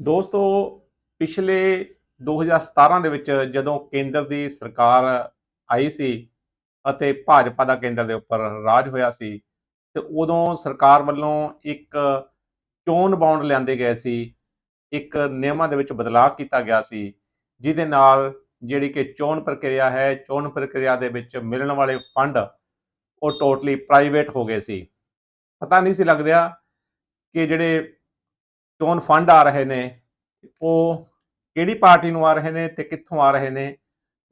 ਦੋਸਤੋ, ਪਿਛਲੇ 2017 ਦੇ ਵਿੱਚ ਜਦੋਂ ਕੇਂਦਰ ਦੀ ਸਰਕਾਰ ਆਈ ਸੀ ਅਤੇ ਭਾਜਪਾ ਦਾ ਕੇਂਦਰ ਦੇ ਉੱਪਰ ਰਾਜ ਹੋਇਆ ਸੀ, ਤੇ ਉਦੋਂ ਸਰਕਾਰ ਵੱਲੋਂ ਇੱਕ ਚੋਣ ਬੌਂਡ ਲਿਆਂਦੇ ਗਏ ਸੀ, ਇੱਕ ਨਿਯਮਾਂ ਦੇ ਵਿੱਚ ਬਦਲਾਅ ਕੀਤਾ ਗਿਆ ਸੀ, ਜਿਹਦੇ ਨਾਲ ਜਿਹੜੀ ਕਿ ਚੋਣ ਪ੍ਰਕਿਰਿਆ ਹੈ, ਚੋਣ ਪ੍ਰਕਿਰਿਆ ਦੇ ਵਿੱਚ ਮਿਲਣ ਵਾਲੇ ਫੰਡ ਉਹ ਟੋਟਲੀ ਪ੍ਰਾਈਵੇਟ ਹੋ ਗਏ ਸੀ। ਪਤਾ ਨਹੀਂ ਸੀ ਲੱਗ ਰਿਹਾ ਕਿ ਜਿਹੜੇ ਚੋਣ ਫੰਡ ਆ ਰਹੇ ਨੇ, ਉਹ ਕਿਹੜੀ ਪਾਰਟੀ ਨੂੰ ਆ ਰਹੇ ਨੇ ਤੇ ਕਿੱਥੋਂ ਆ ਰਹੇ ਨੇ,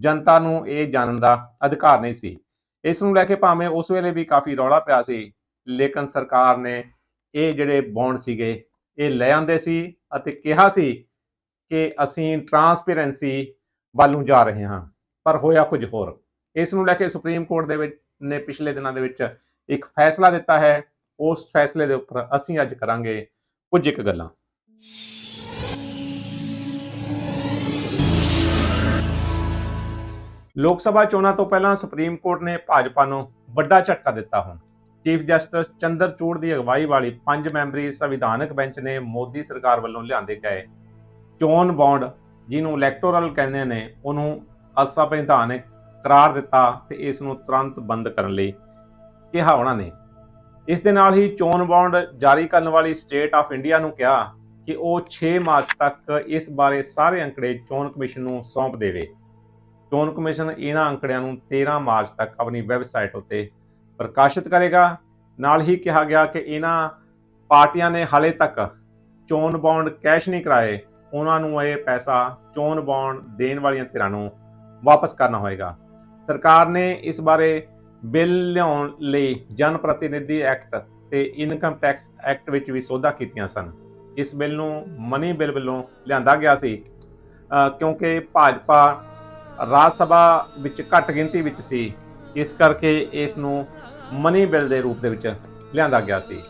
ਜਨਤਾ ਨੂੰ ਇਹ ਜਾਣਨ ਦਾ ਅਧਿਕਾਰ ਨਹੀਂ ਸੀ। ਇਸ ਨੂੰ ਲੈ ਕੇ ਭਾਵੇਂ ਉਸ ਵੇਲੇ ਵੀ ਕਾਫੀ ਰੌਲਾ ਪਿਆ ਸੀ, ਲੇਕਿਨ ਸਰਕਾਰ ਨੇ ਇਹ ਜਿਹੜੇ ਬੌਂਡ ਸੀਗੇ, ਇਹ ਲੈ ਆਂਦੇ ਸੀ ਅਤੇ ਕਿਹਾ ਸੀ ਕਿ ਅਸੀਂ ਟਰਾਂਸਪੇਰੈਂਸੀ ਵੱਲ ਨੂੰ ਜਾ ਰਹੇ ਹਾਂ, ਪਰ ਹੋਇਆ ਕੁਝ ਹੋਰ। ਇਸ ਨੂੰ ਲੈ ਕੇ ਸੁਪਰੀਮ ਕੋਰਟ ਦੇ ਵਿੱਚ, ਨੇ ਪਿਛਲੇ ਦਿਨਾਂ ਦੇ ਵਿੱਚ ਇੱਕ ਫੈਸਲਾ ਦਿੱਤਾ ਹੈ, ਉਸ ਫੈਸਲੇ ਦੇ ਉੱਪਰ ਅਸੀਂ ਅੱਜ ਕਰਾਂਗੇ ਕੁਝ ਇੱਕ ਗੱਲਾਂ। ਲੋਕ ਸਭਾ ਚੋਣਾਂ ਤੋਂ ਪਹਿਲਾਂ ਸੁਪਰੀਮ ਕੋਰਟ ਨੇ ਭਾਜਪਾ ਨੂੰ ਵੱਡਾ ਝਟਕਾ ਦਿੱਤਾ ਹੁਣ। ਚੀਫ ਜਸਟਿਸ ਚੰਦਰਚੂੜ ਦੀ ਅਗਵਾਈ ਵਾਲੀ ਪੰਜ ਮੈਂਬਰੀ ਸੰਵਿਧਾਨਕ ਬੈਂਚ ਨੇ ਮੋਦੀ ਸਰਕਾਰ ਵੱਲੋਂ ਲਿਆਂਦੇ ਗਏ ਚੋਣ ਬੌਂਡ, ਜਿਹਨੂੰ ਇਲੈਕਟੋਰਲ ਕਹਿੰਦੇ ਨੇ, ਉਹਨੂੰ ਅਸੰਵਿਧਾਨਕ ਕਰਾਰ ਦਿੱਤਾ ਤੇ ਇਸ ਨੂੰ ਤੁਰੰਤ ਬੰਦ ਕਰਨ ਲਈ ਕਿਹਾ ਉਹਨਾਂ ਨੇ। ਇਸ ਦੇ ਨਾਲ ਹੀ ਚੋਣ ਬੌਂਡ ਜਾਰੀ ਕਰਨ ਵਾਲੀ ਸਟੇਟ ਆਫ ਇੰਡੀਆ ਨੂੰ ਕਿਹਾ ਕਿ ਉਹ 6 ਮਾਰਚ ਤੱਕ ਇਸ ਬਾਰੇ ਸਾਰੇ ਅੰਕੜੇ ਚੋਣ ਕਮਿਸ਼ਨ ਨੂੰ ਸੌਂਪ ਦੇਵੇ। ਚੋਣ ਕਮਿਸ਼ਨ ਇਹਨਾਂ ਅੰਕੜਿਆਂ ਨੂੰ 13 ਮਾਰਚ ਤੱਕ ਆਪਣੀ ਵੈਬਸਾਈਟ ਉੱਤੇ ਪ੍ਰਕਾਸ਼ਿਤ ਕਰੇਗਾ। ਨਾਲ ਹੀ ਕਿਹਾ ਗਿਆ ਕਿ ਇਹਨਾਂ ਪਾਰਟੀਆਂ ਨੇ ਹਾਲੇ ਤੱਕ ਚੋਣ ਬੌਂਡ ਕੈਸ਼ ਨਹੀਂ ਕਰਾਏ। ਉਹਨਾਂ ਨੂੰ ਇਹ ਪੈਸਾ ਚੋਣ ਬੌਂਡ ਦੇਣ ਵਾਲੀਆਂ ਧਿਰਾਂ ਨੂੰ ਵਾਪਸ ਕਰਨਾ ਹੋਏਗਾ। ਸਰਕਾਰ ਨੇ ਇਸ ਬਾਰੇ ਬਿੱਲ ਲਿਆਉਣ ਲਈ ਜਨ ਪ੍ਰਤੀਨਿਧੀ ਐਕਟ ਤੇ ਇਨਕਮ ਟੈਕਸ ਐਕਟ ਵਿੱਚ ਵੀ ਸੋਧਾਂ ਕੀਤੀਆਂ ਸਨ। ਇਸ ਬਿੱਲ ਨੂੰ ਮਨੀ ਬਿੱਲ ਵੱਲੋਂ ਲਿਆਂਦਾ ਗਿਆ ਸੀ ਕਿਉਂਕਿ ਭਾਜਪਾ ਰਾਜ ਸਭਾ ਵਿੱਚ ਘੱਟ ਗਿਣਤੀ ਵਿੱਚ ਸੀ। ਇਸ ਕਰਕੇ ਇਸ ਨੂੰ ਮਨੀ ਬਿੱਲ ਦੇ ਰੂਪ ਦੇ ਵਿੱਚ ਲਿਆਂਦਾ ਗਿਆ ਸੀ।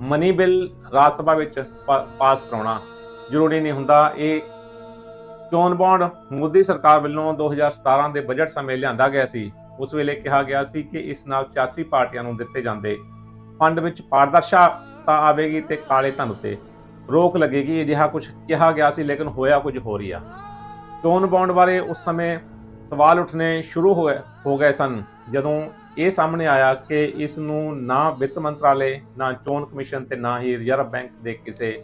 ਮਨੀ ਬਿੱਲ ਰਾਜ ਸਭਾ ਵਿੱਚ ਪਾ- ਪਾਸ ਕਰਾਉਣਾ ਜ਼ਰੂਰੀ ਨਹੀਂ ਹੁੰਦਾ। ਇਹ ਚੋਣ ਬੌਂਡ ਮੋਦੀ ਸਰਕਾਰ ਵੱਲੋਂ 2017 ਦੇ ਬਜਟ ਸਮੇਂ ਲਿਆਂਦਾ ਗਿਆ ਸੀ। ਉਸ ਵੇਲੇ ਕਿਹਾ ਗਿਆ ਸੀ ਕਿ ਇਸ ਨਾਲ ਸਿਆਸੀ ਪਾਰਟੀਆਂ ਨੂੰ ਦਿੱਤੇ ਜਾਂਦੇ ਫੰਡ ਵਿੱਚ ਪਾਰਦਰਸ਼ਤਾ ਆਵੇਗੀ ਤੇ ਕਾਲੇ ਧਨ ਉੱਤੇ ਰੋਕ ਲੱਗੇਗੀ, ਅਜਿਹਾ ਕੁਝ ਕਿਹਾ ਗਿਆ ਸੀ, ਲੇਕਿਨ ਹੋਇਆ ਕੁਝ ਹੋਰ ਹੀ ਆ। ਚੋਣ ਬੌਂਡ ਬਾਰੇ ਉਸ ਸਮੇਂ ਸਵਾਲ ਉੱਠਣੇ ਸ਼ੁਰੂ ਹੋਏ ਹੋ ਗਏ ਸਨ, ਜਦੋਂ ਇਹ ਸਾਹਮਣੇ ਆਇਆ ਕਿ ਇਸ ਨੂੰ ਨਾ ਵਿੱਤ ਮੰਤਰਾਲੇ, ਨਾ ਚੋਣ ਕਮਿਸ਼ਨ ਤੇ ਨਾ ਹੀ ਰਿਜ਼ਰਵ ਬੈਂਕ ਦੇ ਕਿਸੇ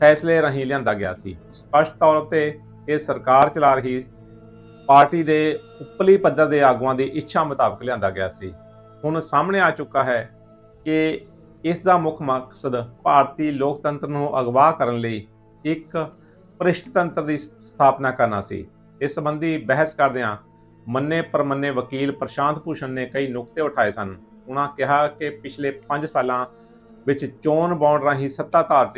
ਫੈਸਲੇ ਰਾਹੀਂ ਲਿਆਂਦਾ ਗਿਆ ਸੀ। ਸਪਸ਼ਟ ਤੌਰ ਤੇ ਇਹ ਸਰਕਾਰ ਚਲਾ ਰਹੀ ਪਾਰਟੀ ਦੇ ਉੱਪਰਲੀ ਪੱਧਰ ਦੇ ਆਗੂਆਂ ਦੀ ਇੱਛਾ ਮੁਤਾਬਕ ਲਿਆਂਦਾ ਗਿਆ ਸੀ। ਹੁਣ ਸਾਹਮਣੇ ਆ ਚੁੱਕਾ ਹੈ ਕਿ ਇਸ ਦਾ ਮੁੱਖ ਮਕਸਦ ਭਾਰਤੀ ਲੋਕਤੰਤਰ ਨੂੰ ਅਗਵਾ ਕਰਨ ਲਈ ਇੱਕ ਭ੍ਰਿਸ਼ਟਤੰਤਰ ਦੀ ਸਥਾਪਨਾ ਕਰਨਾ ਸੀ। ਇਸ ਸੰਬੰਧੀ ਬਹਿਸ ਕਰਦਿਆਂ ਮੰਨੇ ਪਰਮੰਨੇ ਵਕੀਲ ਪ੍ਰਸ਼ਾਂਤ ਭੂਸ਼ਣ ਨੇ ਕਈ ਨੁਕਤੇ ਉਠਾਏ ਸਨ। ਉਹਨਾਂ ਕਿਹਾ ਕਿ ਪਿਛਲੇ 5 ਸਾਲਾਂ ਵਿੱਚ ਚੋਣ ਬੌਂਡ ਰਾਹੀਂ ਸੱਤਾਧਾਰ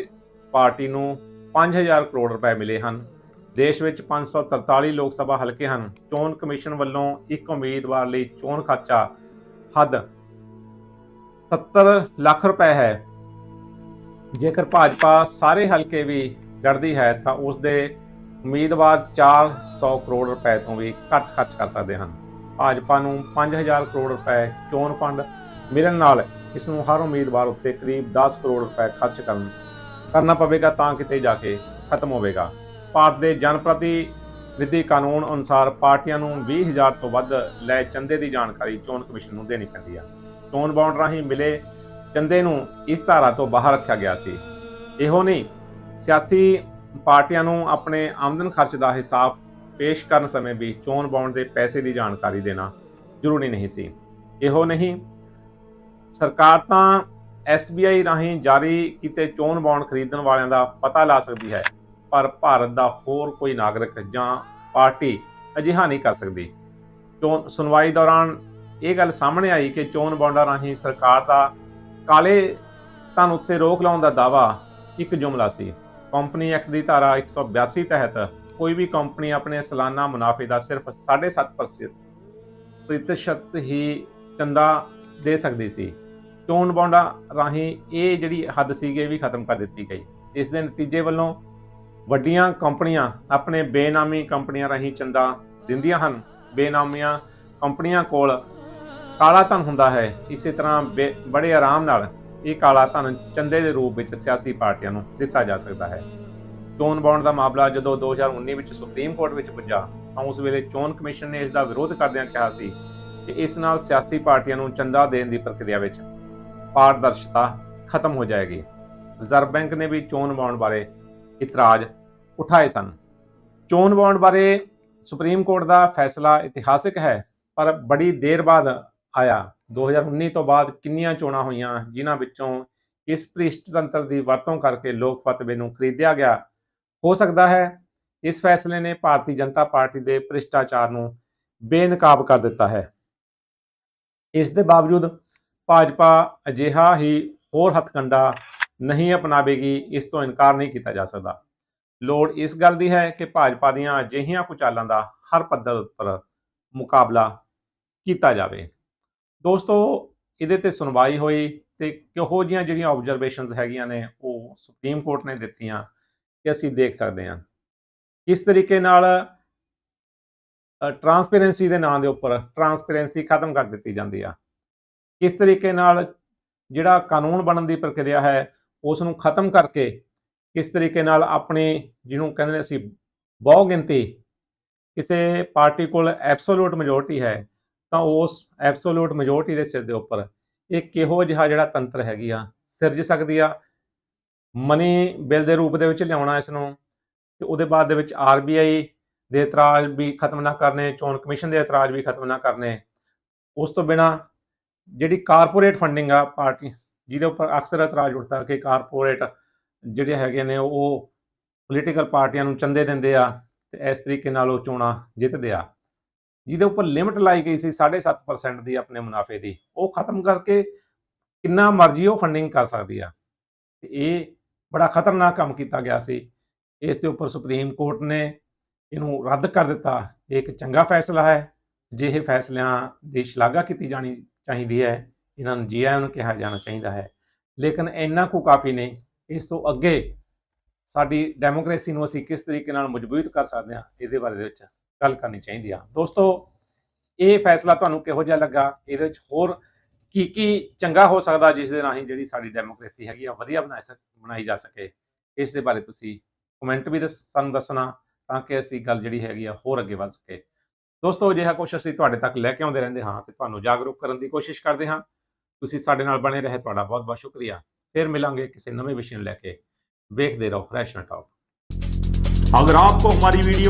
ਪਾਰਟੀ ਨੂੰ 5000 ਕਰੋੜ ਰੁਪਏ ਮਿਲੇ ਹਨ। ਦੇਸ਼ ਵਿੱਚ 543 ਲੋਕ ਸਭਾ ਹਲਕੇ ਹਨ। ਚੋਣ ਕਮਿਸ਼ਨ ਵੱਲੋਂ ਇੱਕ ਉਮੀਦਵਾਰ ਲਈ ਚੋਣ ਖਰਚਾ ਹੱਦ 70 ਲੱਖ ਰੁਪਏ ਹੈ। ਜੇਕਰ ਭਾਜਪਾ ਸਾਰੇ ਹਲਕੇ ਵੀ ਲੜਦੀ ਹੈ, ਤਾਂ ਉਸ ਦੇ ਉਮੀਦਵਾਰ 400 ਕਰੋੜ ਰੁਪਏ ਤੋਂ ਵੀ ਘੱਟ ਖਰਚ ਕਰ ਸਕਦੇ ਹਨ। ਭਾਜਪਾ ਨੂੰ 5000 ਕਰੋੜ ਰੁਪਏ ਚੋਣ ਫੰਡ ਮਿਲਣ ਨਾਲ ਇਸ ਨੂੰ ਹਰ ਉਮੀਦਵਾਰ ਉੱਤੇ ਕਰੀਬ 10 ਕਰੋੜ ਰੁਪਏ ਖਰਚ ਕਰਨ, ਕਰਨਾ ਪਵੇਗਾ ਤਾਂ ਕਿਤੇ ਜਾ ਕੇ ਖਤਮ ਹੋਵੇਗਾ। ਭਾਰਤ ਦੇ ਜਨਪ੍ਰਤੀਨਿਧੀ ਕਾਨੂੰਨ ਅਨੁਸਾਰ ਪਾਰਟੀਆਂ ਨੂੰ 20000 ਤੋਂ ਵੱਧ ਲੈ ਚੰਦੇ ਦੀ ਜਾਣਕਾਰੀ ਚੋਣ ਕਮਿਸ਼ਨ ਨੂੰ ਦੇਣੀ ਪੈਂਦੀ ਹੈ ਚੋਣ ਬੌਂਡ ਰਾਹੀਂ ਮਿਲੇ ਚੰਦੇ ਨੂੰ ਇਸ ਧਾਰਾ ਤੋਂ ਬਾਹਰ ਰੱਖਿਆ ਗਿਆ ਸੀ। ਇਹੋ ਨਹੀਂ, ਸਿਆਸੀ ਪਾਰਟੀਆਂ ਨੂੰ ਆਪਣੇ ਆਮਦਨ ਖਰਚ ਦਾ ਹਿਸਾਬ ਪੇਸ਼ ਕਰਨ ਸਮੇਂ ਵੀ ਚੋਣ ਬੌਂਡ ਦੇ ਪੈਸੇ ਦੀ ਜਾਣਕਾਰੀ ਦੇਣਾ ਜ਼ਰੂਰੀ ਨਹੀਂ ਸੀ। ਇਹੋ ਨਹੀਂ, ਸਰਕਾਰ ਤਾਂ SBI ਰਾਹੀਂ ਜਾਰੀ ਕੀਤੇ ਚੋਣ ਬੌਂਡ ਖਰੀਦਣ ਵਾਲਿਆਂ ਦਾ ਪਤਾ ਲਾ ਸਕਦੀ ਹੈ। ਪਰ ਭਾਰਤ ਦਾ ਹੋਰ ਕੋਈ ਨਾਗਰਿਕ ਜਾਂ ਪਾਰਟੀ ਅਜਿਹਾ ਨਹੀਂ ਕਰ ਸਕਦੀ। ਚੋਣ ਸੁਣਵਾਈ ਦੌਰਾਨ ਇਹ ਗੱਲ ਸਾਹਮਣੇ ਆਈ ਕਿ ਚੋਣ ਬੌਂਡਾਂ ਰਾਹੀਂ ਸਰਕਾਰ ਦਾ ਕਾਲੇ ਧਨ ਉੱਤੇ ਰੋਕ ਲਾਉਣ ਦਾ ਦਾਵਾ ਇੱਕ ਜੁਮਲਾ ਸੀ। ਕੰਪਨੀ ਐਕਟ ਦੀ ਧਾਰਾ 182 ਤਹਿਤ ਕੋਈ ਵੀ ਕੰਪਨੀ ਆਪਣੇ ਸਾਲਾਨਾ ਮੁਨਾਫੇ ਦਾ ਸਿਰਫ 7.5% ਪ੍ਰਤੀਸ਼ਤ ਹੀ ਚੰਦਾ ਦੇ ਸਕਦੀ ਸੀ। ਚੋਣ ਬੌਂਡਾਂ ਰਾਹੀਂ ਇਹ ਜਿਹੜੀ ਹੱਦ ਸੀਗੀ ਇਹ ਵੀ ਖਤਮ ਕਰ ਦਿੱਤੀ ਗਈ। ਇਸ ਦੇ ਨਤੀਜੇ ਵੱਲੋਂ ਵੱਡੀਆਂ ਕੰਪਨੀਆਂ ਆਪਣੇ ਬੇਨਾਮੀ ਕੰਪਨੀਆਂ ਰਾਹੀਂ ਚੰਦਾ ਦਿੰਦੀਆਂ ਹਨ। ਬੇਨਾਮੀਆਂ ਕੰਪਨੀਆਂ ਕੋਲ ਕਾਲਾ ਧਨ ਹੁੰਦਾ ਹੈ। ਇਸੇ ਤਰ੍ਹਾਂ ਬੇ- ਬੜੇ ਆਰਾਮ ਨਾਲ ਇਹ ਕਾਲਾ ਧਨ ਚੰਦੇ ਦੇ ਰੂਪ ਵਿੱਚ ਸਿਆਸੀ ਪਾਰਟੀਆਂ ਨੂੰ ਦਿੱਤਾ ਜਾ ਸਕਦਾ ਹੈ। ਚੋਣ ਬੌਂਡ ਦਾ ਮਾਮਲਾ ਜਦੋਂ 2019 ਵਿੱਚ ਸੁਪਰੀਮ ਕੋਰਟ ਵਿੱਚ ਪੁੱਜਾ, ਤਾਂ ਉਸ ਵੇਲੇ ਚੋਣ ਕਮਿਸ਼ਨ ਨੇ ਇਸ ਦਾ ਵਿਰੋਧ ਕਰਦਿਆਂ ਕਿਹਾ ਸੀ ਕਿ ਇਸ ਨਾਲ ਸਿਆਸੀ ਪਾਰਟੀਆਂ ਨੂੰ ਚੰਦਾ ਦੇਣ ਦੀ ਪ੍ਰਕਿਰਿਆ ਵਿੱਚ ਪਾਰਦਰਸ਼ਤਾ ਖਤਮ ਹੋ ਜਾਏਗੀ। ਰਿਜ਼ਰਵ ਬੈਂਕ ਨੇ ਵੀ ਚੋਣ ਬੌਂਡ ਬਾਰੇ ਇਤਰਾਜ਼ ਉਠਾਏ ਸਨ। ਚੋਣ ਬੌਂਡ ਬਾਰੇ ਸੁਪਰੀਮ ਕੋਰਟ ਦਾ ਫੈਸਲਾ ਇਤਿਹਾਸਿਕ ਹੈ, ਪਰ ਬੜੀ ਦੇਰ ਬਾਅਦ ਆਇਆ। 2019 ਤੋਂ ਬਾਅਦ ਕਿੰਨੀਆਂ ਚੋਣਾਂ ਹੋਈਆਂ, ਜਿਨ੍ਹਾਂ ਵਿੱਚੋਂ ਇਸ ਭ੍ਰਿਸ਼ਟ ਤੰਤਰ ਦੀ ਵਰਤੋਂ ਕਰਕੇ ਲੋਕ ਫਤਵੇ ਨੂੰ ਖਰੀਦਿਆ ਗਿਆ। ਹੋ ਸਕਦਾ ਹੈ ਇਸ ਫੈਸਲੇ ਨੇ ਭਾਰਤੀ ਜਨਤਾ ਪਾਰਟੀ ਦੇ ਭ੍ਰਿਸ਼ਟਾਚਾਰ ਨੂੰ ਬੇਨਕਾਬ ਕਰ ਦਿੱਤਾ ਹੈ। ਇਸ ਦੇ ਬਾਵਜੂਦ ਭਾਜਪਾ ਅਜਿਹਾ ਹੀ ਹੋਰ ਹੱਥਕੰਡਾ ਨਹੀਂ ਅਪਣਾਵੇਗੀ, ਇਸ ਤੋਂ ਇਨਕਾਰ ਨਹੀਂ ਕੀਤਾ ਜਾ ਸਕਦਾ। ਲੋੜ ਇਸ ਗੱਲ ਦੀ ਹੈ ਕਿ ਭਾਜਪਾ ਦੀਆਂ ਅਜਿਹੀਆਂ ਕੁਚਾਲਾਂ ਦਾ ਹਰ ਪੱਧਰ ਉੱਪਰ ਮੁਕਾਬਲਾ ਕੀਤਾ ਜਾਵੇ। ਦੋਸਤੋ, ਇਹਦੇ ਤੇ ਸੁਣਵਾਈ ਹੋਈ ਤੇ ਕਿਹੋ ਜਿਹੀਆਂ ਜਿਹੜੀਆਂ ਆਬਜ਼ਰਵੇਸ਼ਨਸ ਹੈਗੀਆਂ ਨੇ, ਉਹ ਸੁਪਰੀਮ ਕੋਰਟ ਨੇ ਦਿੱਤੀਆਂ ਕਿ ਅਸੀਂ ਦੇਖ ਸਕਦੇ ਹਾਂ। ਕਿਸ ਤਰੀਕੇ ਨਾਲ ਟਰਾਂਸਪੇਰੈਂਸੀ ਦੇ ਨਾਂ ਦੇ ਉੱਪਰ ਟਰਾਂਸਪੇਰੈਂਸੀ ਖਤਮ ਕਰ ਦਿੱਤੀ ਜਾਂਦੀ ਆ। ਕਿਸ ਤਰੀਕੇ ਨਾਲ ਜਿਹੜਾ ਕਾਨੂੰਨ ਬਣਨ ਦੀ ਪ੍ਰਕਿਰਿਆ ਹੈ, ਉਸ ਨੂੰ ਖਤਮ ਕਰਕੇ ਕਿਸ ਤਰੀਕੇ ਨਾਲ ਆਪਣੇ ਜਿਹਨੂੰ ਕਹਿੰਦੇ ਨੇ ਅਸੀਂ ਬਹੁ ਗਿਣਤੀ ਕਿਸੇ ਪਾਰਟੀ ਕੋਲ ਐਬਸੋਲੂਟ ਮੈਜੋਰਟੀ ਹੈ, ਤਾਂ ਉਸ ਐਬਸੋਲੂਟ ਮੈਜੋਰਟੀ ਦੇ ਸਿਰ ਦੇ ਉੱਪਰ ਇਹ ਕਿਹੋ ਜਿਹਾ ਜਿਹੜਾ ਤੰਤਰ ਹੈਗੀ ਆ, ਸਿਰਜ ਸਕਦੀ ਆ ਮਨੀ ਬਿੱਲ ਦੇ ਰੂਪ ਦੇ ਵਿੱਚ ਲਿਆਉਣਾ ਇਸ ਨੂੰ ਤੇ ਉਹਦੇ ਬਾਅਦ ਦੇ ਵਿੱਚ ਆਰਬੀਆਈ ਦੇ ਇਤਰਾਜ਼ ਵੀ ਖਤਮ ਨਾ ਕਰਨੇ, ਚੋਣ ਕਮਿਸ਼ਨ ਦੇ ਇਤਰਾਜ਼ ਵੀ ਖਤਮ ਨਾ ਕਰਨੇ, ਉਸ ਤੋਂ ਬਿਨਾ ਜਿਹੜੀ ਕਾਰਪੋਰੇਟ ਫੰਡਿੰਗ ਆ ਪਾਰਟੀ, ਜਿਹਦੇ ਉੱਪਰ ਅਕਸਰ ਇਤਰਾਜ਼ ਉੱਠਦਾ ਕਿ ਕਾਰਪੋਰੇਟ ਜਿਹੜੇ ਹੈਗੇ ਨੇ ਉਹ ਪੋਲੀਟੀਕਲ ਪਾਰਟੀਆਂ ਨੂੰ ਚੰਦੇ ਦਿੰਦੇ ਆ ਤੇ ਇਸ ਤਰੀਕੇ ਨਾਲ ਉਹ ਚੋਣਾਂ ਜਿੱਤਦੇ ਆ। ਜਿਹਦੇ ਉੱਪਰ ਲਿਮਟ ਲਾਈ ਗਈ ਸੀ 7.5% ਦੀ ਆਪਣੇ ਮੁਨਾਫੇ ਦੀ, ਉਹ ਖਤਮ ਕਰਕੇ ਕਿੰਨਾ ਮਰਜ਼ੀ ਉਹ ਫੰਡਿੰਗ ਕਰ ਸਕਦੀ ਆ। ਤੇ ਇਹ ਬੜਾ ਖਤਰਨਾਕ ਕੰਮ ਕੀਤਾ ਗਿਆ ਸੀ। ਇਸ ਦੇ ਉੱਪਰ ਸੁਪਰੀਮ ਕੋਰਟ ਨੇ ਇਹਨੂੰ ਰੱਦ ਕਰ ਦਿੱਤਾ। ਇਹ ਇੱਕ ਚੰਗਾ ਫੈਸਲਾ ਹੈ। ਜਿਹੇ ਫੈਸਲਿਆਂ ਦੀ ਸ਼ਲਾਘਾ ਕੀਤੀ ਜਾਣੀ ਚਾਹੀਦੀ ਹੈ। ਇਹਨਾਂ ਨੂੰ ਜੀ ਨੂੰ ਕਿਹਾ ਜਾਣਾ ਚਾਹੀਦਾ ਹੈ। ਲੇਕਿਨ ਇੰਨਾ ਕੁ ਕਾਫੀ ਨਹੀਂ ਇਸ ਤੋਂ ਅੱਗੇ ਸਾਡੀ ਡੈਮੋਕ੍ਰੇਸੀ ਨੂੰ ਅਸੀਂ ਕਿਸ ਤਰੀਕੇ ਨਾਲ ਮਜ਼ਬੂਤ ਕਰ ਸਕਦੇ ਹਾਂ, ਇਹਦੇ ਬਾਰੇ ਦੇ ਵਿੱਚ ਗੱਲ ਕਰਨੀ ਚਾਹੀਦੀ ਆ। ਦੋਸਤੋ, ਇਹ ਫੈਸਲਾ ਤੁਹਾਨੂੰ ਕਿਹੋ ਜਿਹਾ ਲੱਗਾ? ਇਹਦੇ ਵਿੱਚ ਹੋਰ ਕੀ ਕੀ ਚੰਗਾ ਹੋ ਸਕਦਾ ਜਿਸ ਦੇ ਰਾਹੀਂ ਜਿਹੜੀ ਸਾਡੀ ਡੈਮੋਕ੍ਰੇਸੀ ਹੈਗੀ ਆ, ਵਧੀਆ ਬਣਾ ਸਕ, ਬਣਾਈ ਜਾ ਸਕੇ? ਇਸ ਦੇ ਬਾਰੇ ਤੁਸੀਂ ਕਮੈਂਟ ਵੀ ਦੱਸ- ਸਾਨੂੰ ਦੱਸਣਾ ਤਾਂ ਕਿ ਅਸੀਂ ਗੱਲ ਜਿਹੜੀ ਹੈਗੀ ਆ, ਹੋਰ ਅੱਗੇ ਵਧ ਸਕੇ। ਦੋਸਤੋ, ਅਜਿਹਾ ਕੁਛ ਅਸੀਂ ਤੁਹਾਡੇ ਤੱਕ ਲੈ ਕੇ ਆਉਂਦੇ ਰਹਿੰਦੇ ਹਾਂ ਤੇ ਤੁਹਾਨੂੰ ਜਾਗਰੂਕ ਕਰਨ ਦੀ ਕੋਸ਼ਿਸ਼ ਕਰਦੇ ਹਾਂ। ਤੁਸੀਂ ਸਾਡੇ ਨਾਲ ਬਣੇ ਰਹੇ, ਤੁਹਾਡਾ ਬਹੁਤ ਬਹੁਤ ਸ਼ੁਕਰੀਆ। ਫਿਰ ਮਿਲਾਂਗੇ ਕਿਸੇ ਨਵੇਂ ਵਿਸ਼ੇ ਨੂੰ ਲੈ ਕੇ। ਵੇਖਦੇ ਰਹੋ ਫਰੈਸ਼ ਨਾ ਟਾਪ ਅਗਰ ਆਪਕੋ ਹਮਾਰੀ ਵੀਡੀਓ